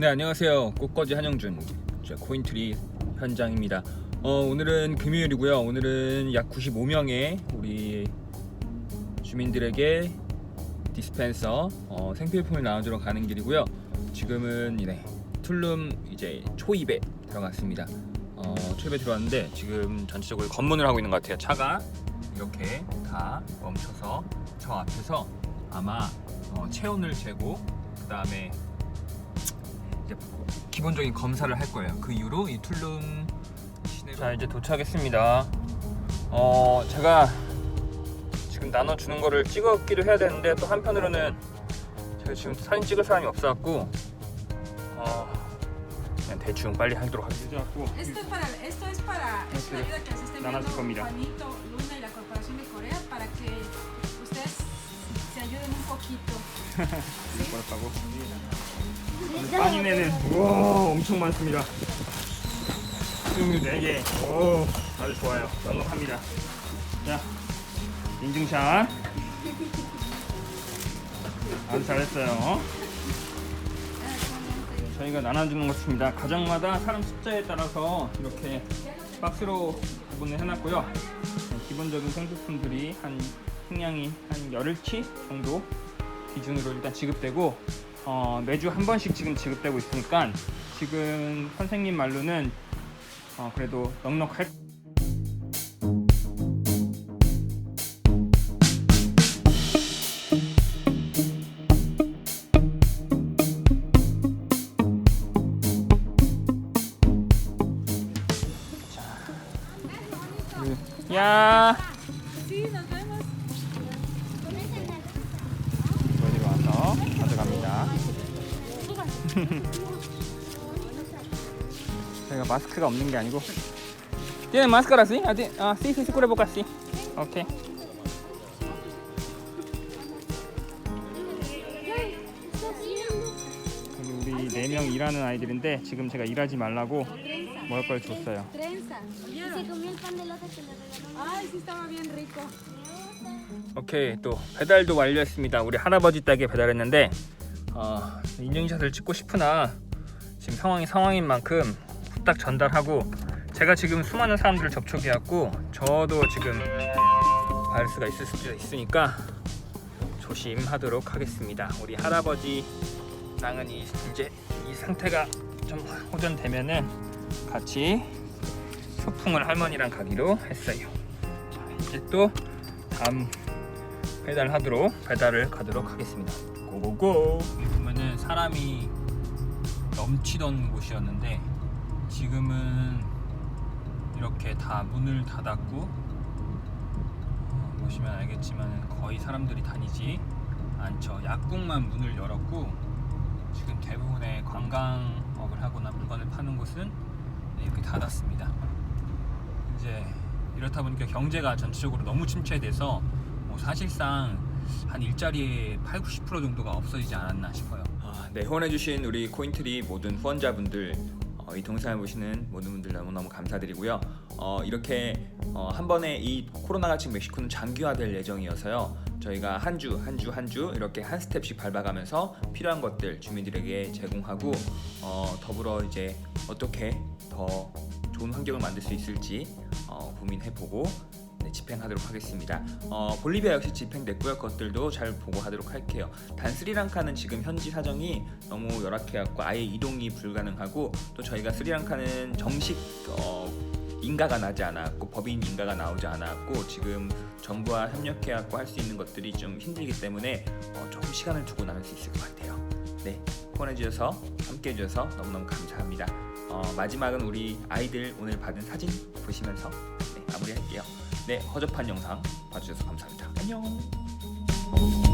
네 안녕하세요. 꽃거지 한영준 저 코인트리 현장입니다. 어, 오늘은 금요일이고요. 오늘은 약 95명의 우리 주민들에게 디스펜서 어, 생필품을 나눠주러 가는 길이고요. 지금은 네, 툴룸 이제 초입에 들어갔습니다. 어, 초입에 들어왔는데 지금 전체적으로 검문을 하고 있는 것 같아요. 차가 이렇게 다 멈춰서 저 앞에서 아마 어, 체온을 재고 그 다음에 이제 기본적인 검사를 할 거예요. 그 이후로 이 툴룸 시내로 자 이제 도착했습니다. 어 제가 지금 나눠주는 거를 찍었기도 해야 되는데 또 한편으로는 제가 지금 사진 찍을 사람이 없어갖고 어 그냥 대충 빨리 하도록 하겠습니다. Esto es para, esto es para, es una ayuda que se está Nada enviando más comida. Juanito Luna y la Corporación de Corea para que ustedes se ayuden un poquito. 뭐 빠니네는 우와 엄청 많습니다. 수육류 4개. 오 아주 좋아요. 넉넉합니다. 자 인증샷. 아주 잘했어요. 저희가 나눠주는 것입니다. 가정마다 사람 숫자에 따라서 이렇게 박스로 구분을 해놨고요. 기본적인 생필품들이 한 식량이 한 열흘치 정도 기준으로 일단 지급되고 어, 매주 한 번씩 지금 지급되고 있으니까 지금 선생님 말로는 어, 그래도 넉넉할 자, 야 저희가 마스크가 없는 게 아니고. ¿Tiene máscara, sí? Ah, ti- ah, sí, sí, sí, cubrebocas, sí. 오케이. 여기 우리 네 명 일하는 아이들인데 지금 제가 일하지 말라고 먹을 걸 줬어요. 오케이 또 배달도 완료했습니다. 우리 할아버지 댁에 배달했는데 어, 인증샷을 찍고 싶으나 지금 상황이 상황인 만큼 후딱 전달하고 제가 지금 수많은 사람들을 접촉해왔고 저도 지금 바이러스가 있을 수도 있으니까 조심하도록 하겠습니다. 우리 할아버지 랑은 이, 이제 이 상태가 좀 호전되면은 같이 소풍을 할머니랑 가기로 했어요. 자, 이제 또 다음 배달하도록 배달을 가도록 하겠습니다. 고고고. 보면은 사람이 넘치던 곳이었는데 지금은 이렇게 다 문을 닫았고 어, 보시면 알겠지만 거의 사람들이 다니지 않죠. 약국만 문을 열었고 지금 대부분의 관광업을 하거나 물건을 파는 곳은 이렇게 닫았습니다. 이제 이렇다 보니까 경제가 전체적으로 너무 침체돼서 뭐 사실상 한 일자리의 8, 90% 정도가 없어지지 않았나 싶어요. 네, 후원해주신 우리 코인트리 모든 후원자분들 어, 이 동영상을 보시는 모든 분들 너무너무 감사드리고요. 어, 이렇게 어, 한 번에 이 코로나가 지금 멕시코는 장기화될 예정이어서요. 저희가 한 주 한 주 한 주 이렇게 한 스텝씩 밟아가면서 필요한 것들 주민들에게 제공하고 어, 더불어 이제 어떻게 더 좋은 환경을 만들 수 있을지 어, 고민해보고 네, 집행하도록 하겠습니다. 어, 볼리비아 역시 집행됐고요. 그것들도 잘 보고하도록 할게요. 단 스리랑카는 지금 현지 사정이 너무 열악해갖고 아예 이동이 불가능하고 또 저희가 스리랑카는 정식 어, 인가가 나지 않았고 법인 인가가 나오지 않았고 지금 정부와 협력해갖고 할 수 있는 것들이 좀 힘들기 때문에 어, 조금 시간을 두고 나눌 수 있을 것 같아요. 네, 후원해주셔서 함께해주셔서 너무너무 감사합니다. 어, 마지막은 우리 아이들 오늘 받은 사진 보시면서 네, 마무리할게요. 네, 허접한 영상 봐주셔서 감사합니다. 안녕.